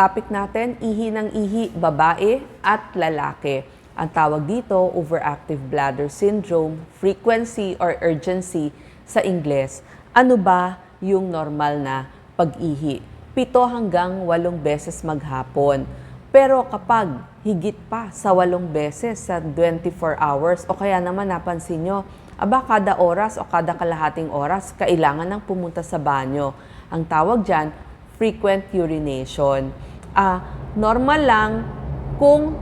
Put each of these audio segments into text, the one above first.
Topic natin, ihi ng ihi, babae at lalaki. Ang tawag dito, overactive bladder syndrome, frequency or urgency sa Ingles. Ano ba yung normal na pag-ihi? Pito hanggang walong beses maghapon. Pero kapag higit pa sa walong beses sa 24 hours o kaya naman napansin nyo, aba kada oras o kada kalahating oras, kailangan nang pumunta sa banyo. Ang tawag dyan, frequent urination. Ah, normal lang kung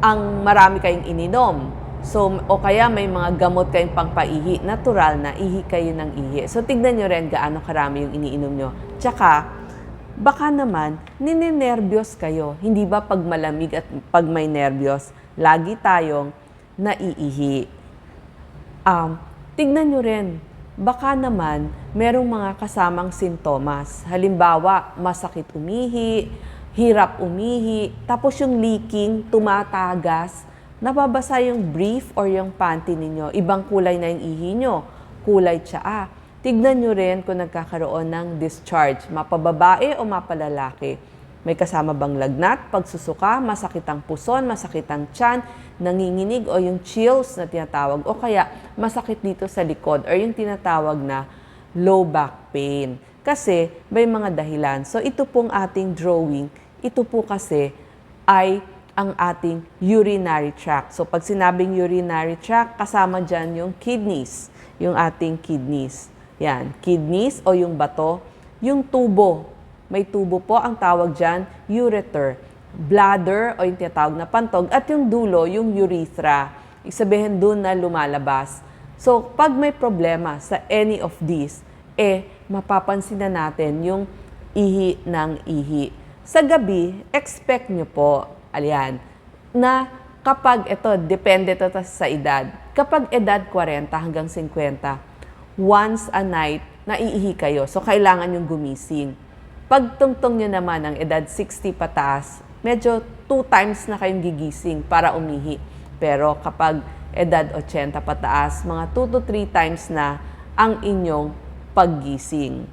ang marami kayong ininom. So, o kaya may mga gamot kayong pangpaihi, natural na ihi kayo ng ihi. So, tignan nyo rin gaano karami yung iniinom nyo. Tsaka, baka naman, ninenervyos kayo. Hindi ba pag malamig at pag may nervyos, lagi tayong naiihi. Um, tignan nyo rin, baka naman merong mga kasamang sintomas. Halimbawa, masakit umihi, hirap umihi, tapos yung leaking, tumatagas, nababasa yung brief or yung panty ninyo, ibang kulay na yung ihi nyo, kulay tsaa. Tignan nyo rin kung nagkakaroon ng discharge, mapababae o mapalalaki. May kasama bang lagnat, pagsusuka, masakit ang puson, masakit ang tiyan, nanginginig o yung chills na tinatawag o kaya masakit dito sa likod or yung tinatawag na low back pain. Kasi may mga dahilan. So ito pong ating drawing, ito po kasi ay ang ating urinary tract. So pag sinabing urinary tract, kasama dyan yung kidneys, yung ating kidneys. Yan, kidneys o yung bato, yung tubo. May tubo po, ang tawag dyan, ureter. Bladder o yung tinatawag na pantog. At yung dulo, yung urethra. Isabihin doon na lumalabas. So pag may problema sa any of these, eh mapapansin na natin yung ihi ng ihi. Sa gabi, expect nyo po, alian, na kapag ito, depende to sa edad. Kapag edad 40 hanggang 50, once a night, naiihi kayo. So, kailangan yung gumising. Pag tungtong nyo naman ang edad 60 pataas, medyo two times na kayong gigising para umihi. Pero kapag edad 80 pataas, mga 2 to 3 times na ang inyong paggising.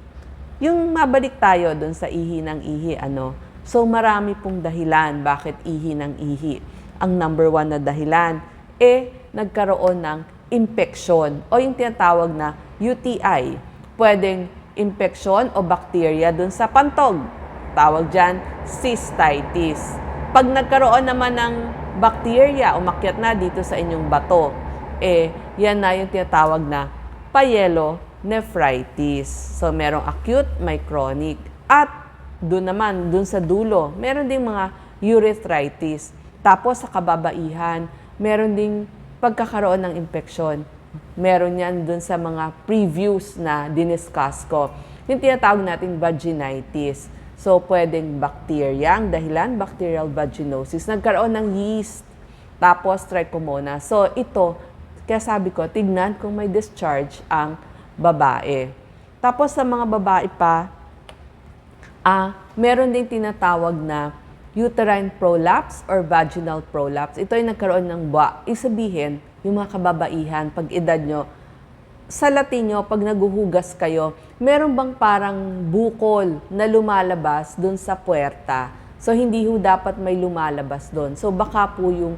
Yung mabalik tayo dun sa ihi ng ihi, ano, so marami pong dahilan bakit ihi ng ihi. Ang number one na dahilan, eh, nagkaroon ng infection o yung tinatawag na UTI. Pwedeng infection o bacteria dun sa pantog. Tawag dyan, cystitis. Pag nagkaroon naman ng bacteria, umakyat na dito sa inyong bato, eh, yan na yung tinatawag na pyelonephritis. So, merong acute, may chronic. At doon naman, doon sa dulo, meron ding mga urethritis. Tapos sa kababaihan, meron ding pagkakaroon ng infeksyon. Meron yan doon sa mga previews na diniscuss ko. Yung tinatawag natin vaginitis. So, pwedeng bacteria, ang dahilan, bacterial vaginosis. Nagkaroon ng yeast, tapos trichomonas. So, ito, kaya sabi ko, tignan kung may discharge ang babae. Tapos sa mga babae pa, ah, meron din tinatawag na uterine prolapse or vaginal prolapse. Ito ay nagkaroon ng buwa. Isabihin, yung mga kababaihan, pag edad nyo, sa Latino, pag naguhugas kayo, meron bang parang bukol na lumalabas doon sa puerta? So, hindi ho dapat may lumalabas doon. So, baka po yung,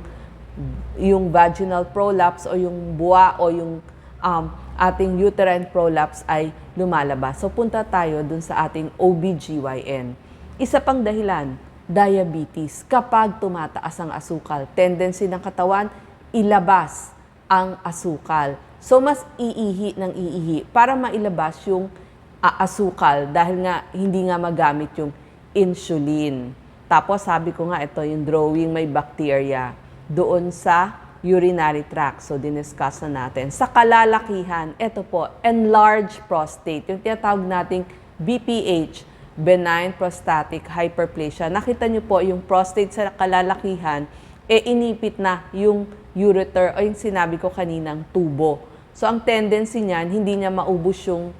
yung vaginal prolapse o yung buwa o yung um, ating uterine prolapse ay lumalabas. So, punta tayo doon sa ating OBGYN. Isa pang dahilan, diabetes. Kapag tumataas ang asukal, tendency ng katawan, ilabas ang asukal. So, mas iihi ng iihi para mailabas yung asukal dahil nga hindi nga magamit yung insulin. Tapos sabi ko nga ito yung drawing may bacteria doon sa urinary tract. So, diniscuss na natin. Sa kalalakihan, ito po, enlarged prostate. Yung tinatawag nating BPH, benign prostatic hyperplasia. Nakita niyo po yung prostate sa kalalakihan, e inipit na yung ureter o yung sinabi ko kaninang tubo. So, ang tendency niyan, hindi niya maubos yung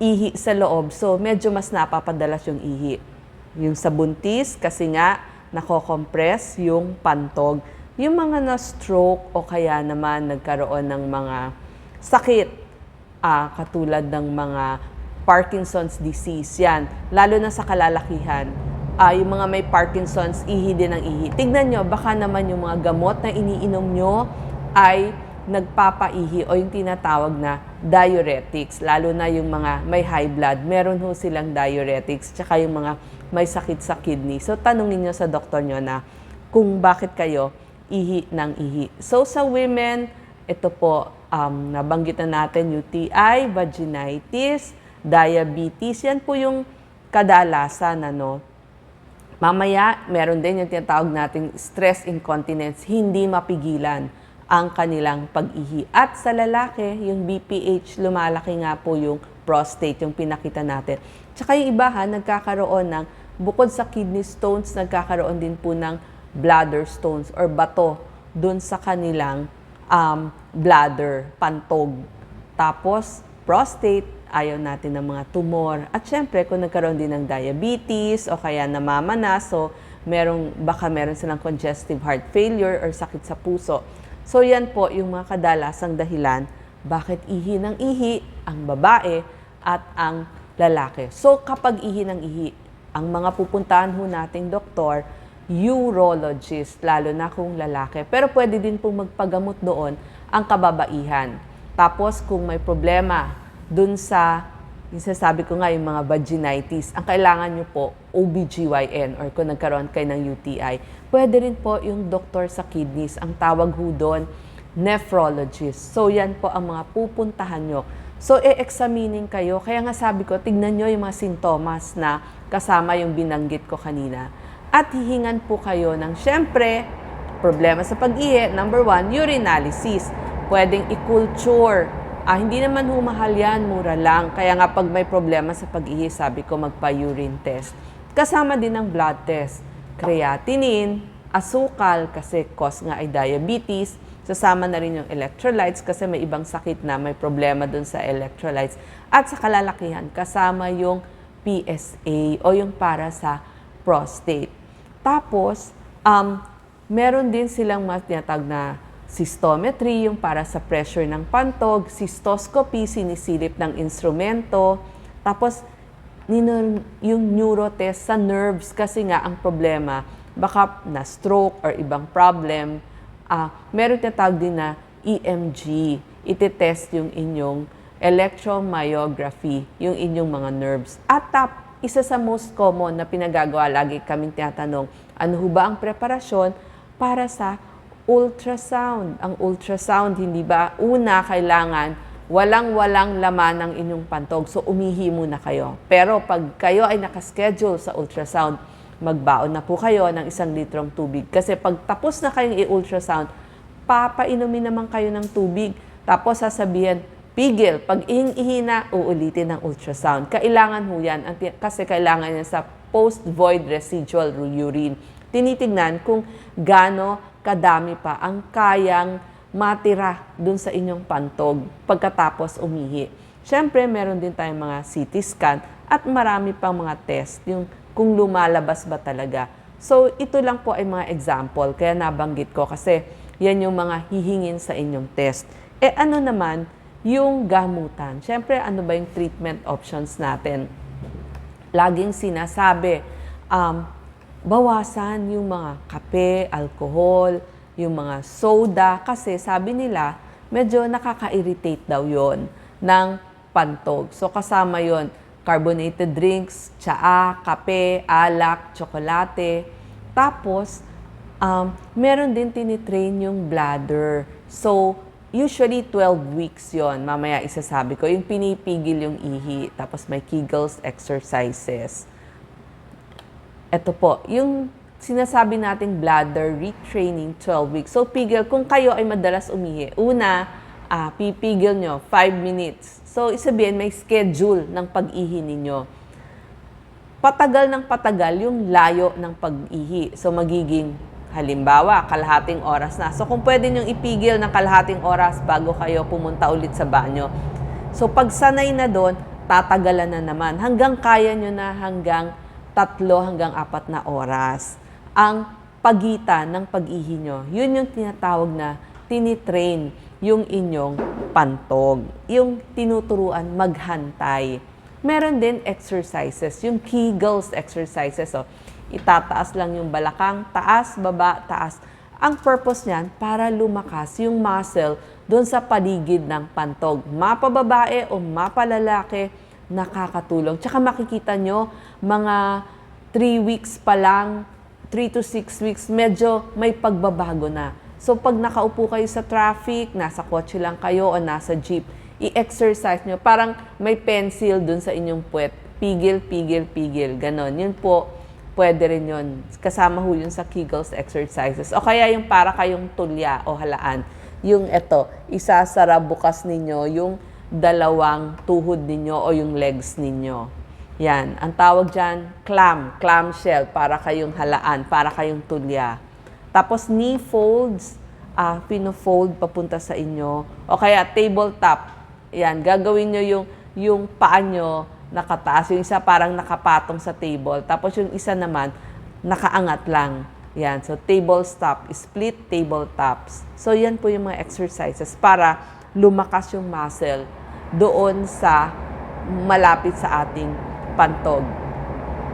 ihi sa loob. So, medyo mas napapadalas yung ihi. Yung sa buntis, kasi nga, nako-compress yung pantog. Yung mga na-stroke o kaya naman nagkaroon ng mga sakit, ah, katulad ng mga Parkinson's disease, yan. Lalo na sa kalalakihan, ah, yung mga may Parkinson's, ihi din ang ihi. Tignan nyo, baka naman yung mga gamot na iniinom nyo ay nagpapaihi o yung tinatawag na diuretics, lalo na yung mga may high blood, meron ho silang diuretics, tsaka yung mga may sakit sa kidney. So, tanungin nyo sa doktor nyo na kung bakit kayo ihi ng ihi. So, sa women, ito po, um, nabanggit na natin UTI, vaginitis, diabetes, yan po yung kadalasan, ano, Mamaya, meron din yung tinatawag nating stress incontinence, hindi mapigilan ang kanilang pag-ihi. At sa lalaki, yung BPH, lumalaki nga po yung prostate, yung pinakita natin. Tsaka yung ibahan, nagkakaroon ng, bukod sa kidney stones, nagkakaroon din po ng bladder stones or bato dun sa kanilang um, bladder, pantog. Tapos, prostate, ayaw natin ng mga tumor. At syempre, kung nagkaroon din ng diabetes o kaya namamana, so merong, baka meron silang congestive heart failure or sakit sa puso. So yan po yung mga kadalasang dahilan bakit ihi ng ihi ang babae at ang lalaki. So kapag ihi ng ihi, ang mga pupuntahan ho nating doktor, urologist, lalo na kung lalaki. Pero pwede din pong magpagamot doon ang kababaihan. Tapos kung may problema dun sa, yung sasabi ko nga, yung mga vaginitis, ang kailangan nyo po, OBGYN or kung nagkaroon kayo ng UTI, pwede rin po yung doktor sa kidneys, ang tawag ho doon, nephrologist. So yan po ang mga pupuntahan nyo. So e-examining kayo, kaya nga sabi ko, tignan nyo yung mga sintomas na kasama yung binanggit ko kanina. At hihingan po kayo ng, syempre, problema sa pag-ihi, number one, urinalysis. Pwedeng i-culture Ah, hindi naman humahal yan, mura lang. Kaya nga pag may problema sa pag-ihi, sabi ko magpa-urine test. Kasama din ang blood test. Creatinine, asukal kasi cause nga ay diabetes. Sasama na rin yung electrolytes kasi may ibang sakit na may problema dun sa electrolytes. At sa kalalakihan, kasama yung PSA o yung para sa prostate. Tapos, um, meron din silang mas tinatag na cystometry, yung para sa pressure ng pantog, cystoscopy, sinisilip ng instrumento, tapos yung neurotest sa nerves kasi nga ang problema, baka na stroke or ibang problem, ah meron tinatawag din na EMG, itetest yung inyong electromyography, yung inyong mga nerves. At tap, isa sa most common na pinagagawa, lagi kaming tinatanong, ano ho ba ang preparasyon para sa ultrasound. Ang ultrasound, hindi ba? Una, kailangan walang-walang laman ng inyong pantog. So, umihi muna kayo. Pero pag kayo ay nakaschedule sa ultrasound, magbaon na po kayo ng isang litrong tubig. Kasi pag tapos na kayong i-ultrasound, papainumin naman kayo ng tubig. Tapos sasabihin, pigil. Pag ihing-ihi na, uulitin ng ultrasound. Kailangan ho yan. Kasi kailangan yan sa post-void residual urine. Tinitingnan kung gaano kadami pa ang kayang matira dun sa inyong pantog pagkatapos umihi. Siyempre, meron din tayong mga CT scan at marami pang mga test, yung kung lumalabas ba talaga. So, ito lang po ay mga example, kaya nabanggit ko kasi yan yung mga hihingin sa inyong test. Eh ano naman yung gamutan? Siyempre, ano ba yung treatment options natin? Laging sinasabi, um, bawasan yung mga kape, alcohol, yung mga soda kasi sabi nila medyo nakaka-irritate daw yon ng pantog. So kasama yon carbonated drinks, tsaa, kape, alak, tsokolate. Tapos, um, meron din tinitrain yung bladder. So, usually 12 weeks yon Mamaya isasabi ko, yung pinipigil yung ihi. Tapos may Kegels exercises. Ito po, yung sinasabi nating bladder retraining 12 weeks. So, pigil, kung kayo ay madalas umihi, una, ah, pipigil nyo 5 minutes. So, isabihin, may schedule ng pag-ihi ninyo. Patagal ng patagal yung layo ng pag-ihi. So, magiging, halimbawa, kalahating oras na. So, kung pwede nyo ipigil ng kalahating oras bago kayo pumunta ulit sa banyo. So, pag sanay na doon, tatagalan na naman. Hanggang kaya nyo na hanggang tatlo hanggang apat na oras ang pagitan ng pag-ihi nyo. Yun yung tinatawag na tinitrain yung inyong pantog. Yung tinuturuan maghantay. Meron din exercises, yung Kegels exercises. So, Itataas lang yung balakang, taas, baba, taas. Ang purpose niyan, para lumakas yung muscle doon sa paligid ng pantog. Mapababae o mapalalaki, nakakatulong. Tsaka makikita nyo, mga 3 weeks pa lang, 3 to 6 weeks, medyo may pagbabago na. So pag nakaupo kayo sa traffic, nasa kotse lang kayo o nasa jeep, i-exercise nyo. Parang may pencil dun sa inyong puwet. Pigil, pigil, pigil. Ganon. Yun po, pwede rin yun. Kasama ho yun sa Kegels exercises. O kaya yung para kayong tulya o halaan. Yung eto, isasara bukas ninyo yung dalawang tuhod ninyo o yung legs ninyo. Yan. Ang tawag dyan, clam, clam shell, para kayong halaan, para kayong tulya. Tapos knee folds, ah pino-fold papunta sa inyo. O kaya tabletop. Yan, gagawin nyo yung, yung paa nyo nakataas. Yung isa parang nakapatong sa table. Tapos yung isa naman, nakaangat lang. Yan, so table stop, split tabletops. So yan po yung mga exercises para lumakas yung muscle doon sa malapit sa ating pantog.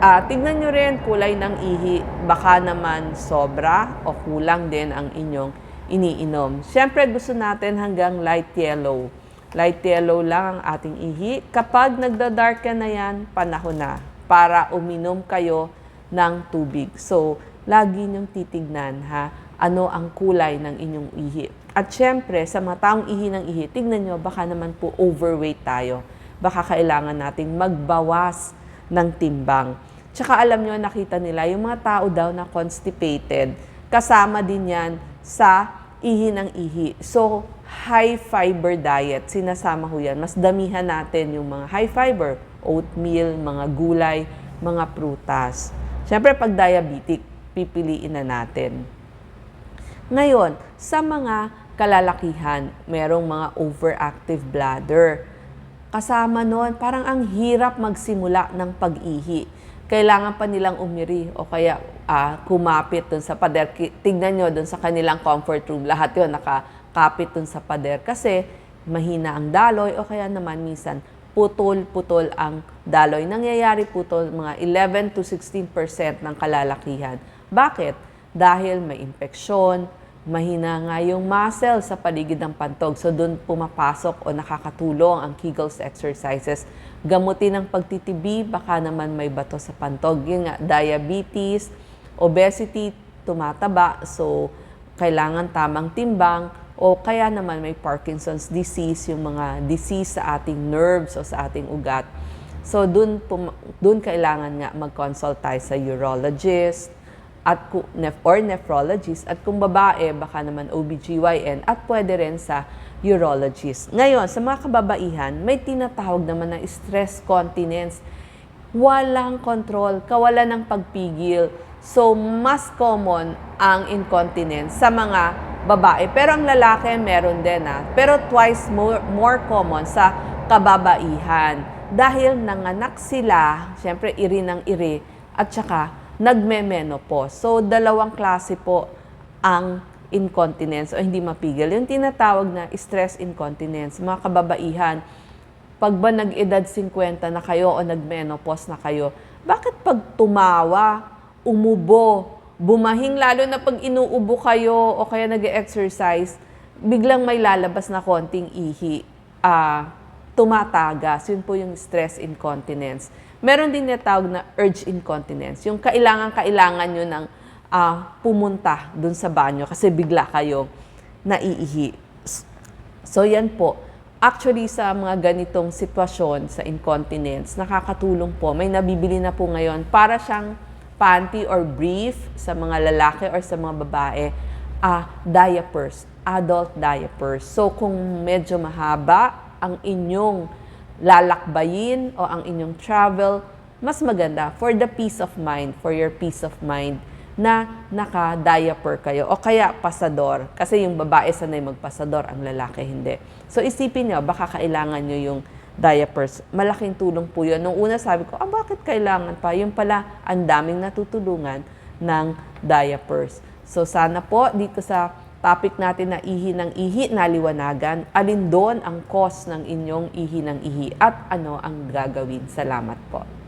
Ah, tignan nyo rin kulay ng ihi. Baka naman sobra o kulang din ang inyong iniinom. Siyempre gusto natin hanggang light yellow. Light yellow lang ang ating ihi. Kapag nagda-darken na yan, panahon na para uminom kayo ng tubig. So, lagi niyong titignan ha, ano ang kulay ng inyong ihi. At syempre, sa mga taong ihi ng ihi, tignan nyo, baka naman po overweight tayo. Baka kailangan nating magbawas ng timbang. Tsaka alam nyo, nakita nila, yung mga tao daw na constipated, kasama din yan sa ihi ng ihi. So, high fiber diet, sinasama ho yan. Mas damihan natin yung mga high fiber, oatmeal, mga gulay, mga prutas. Siyempre, pag diabetic, pipiliin na natin. Ngayon, sa mga kalalakihan, merong mga overactive bladder. Kasama nun, parang ang hirap magsimula ng pag-ihi. Kailangan pa nilang umiri o kaya ah, kumapit dun sa pader. Tignan nyo dun sa kanilang comfort room. Lahat yun nakakapit dun sa pader kasi mahina ang daloy o kaya naman minsan putol-putol ang daloy. Nangyayari putol mga 11 to 16% ng kalalakihan. Bakit? Dahil may infeksyon, mahina nga yung muscle sa paligid ng pantog. So doon pumapasok o nakakatulong ang Kegels exercises. Gamutin ang pagtitibi, baka naman may bato sa pantog. Yun nga, diabetes, obesity, tumataba. So kailangan tamang timbang o kaya naman may Parkinson's disease, yung mga disease sa ating nerves o sa ating ugat. So doon doon kailangan nga mag-consult tayo sa urologist, at nep- or nephrologist at kung babae baka naman OBGYN at pwede rin sa urologist. Ngayon, sa mga kababaihan, may tinatawag naman na stress continence. Walang control, kawalan ng pagpigil. So, mas common ang incontinence sa mga babae. Pero ang lalaki, meron din ah. Pero twice more, more common sa kababaihan. Dahil nanganak sila, syempre iri ng iri, at saka nagme-menopause. So, dalawang klase po ang incontinence o hindi mapigil. Yung tinatawag na stress incontinence, mga kababaihan, pag ba nag-edad 50 na kayo o nag-menopause na kayo, bakit pag tumawa, umubo, bumahing lalo na pag inuubo kayo o kaya nag exercise biglang may lalabas na konting ihi, ah, tumatagas. Yun po yung stress incontinence. Meron din natawag na urge incontinence. Yung kailangan-kailangan nyo ng ah, pumunta dun sa banyo kasi bigla kayo naiihi. So yan po. Actually, sa mga ganitong sitwasyon sa incontinence, nakakatulong po. May nabibili na po ngayon para siyang panty or brief sa mga lalaki or sa mga babae, ah, diapers, adult diapers. So kung medyo mahaba ang inyong lalakbayin o ang inyong travel, mas maganda for the peace of mind, for your peace of mind na naka-diaper kayo o kaya pasador. Kasi yung babae sanay magpasador, ang lalaki hindi. So isipin nyo, baka kailangan nyo yung diapers. Malaking tulong po yun. Nung una sabi ko, ah bakit kailangan pa? Yung pala, ang daming natutulungan ng diapers. So sana po dito sa topic natin na ihi ng ihi na liwanagan, alin doon ang cause ng inyong ihi ng ihi at ano ang gagawin. Salamat po.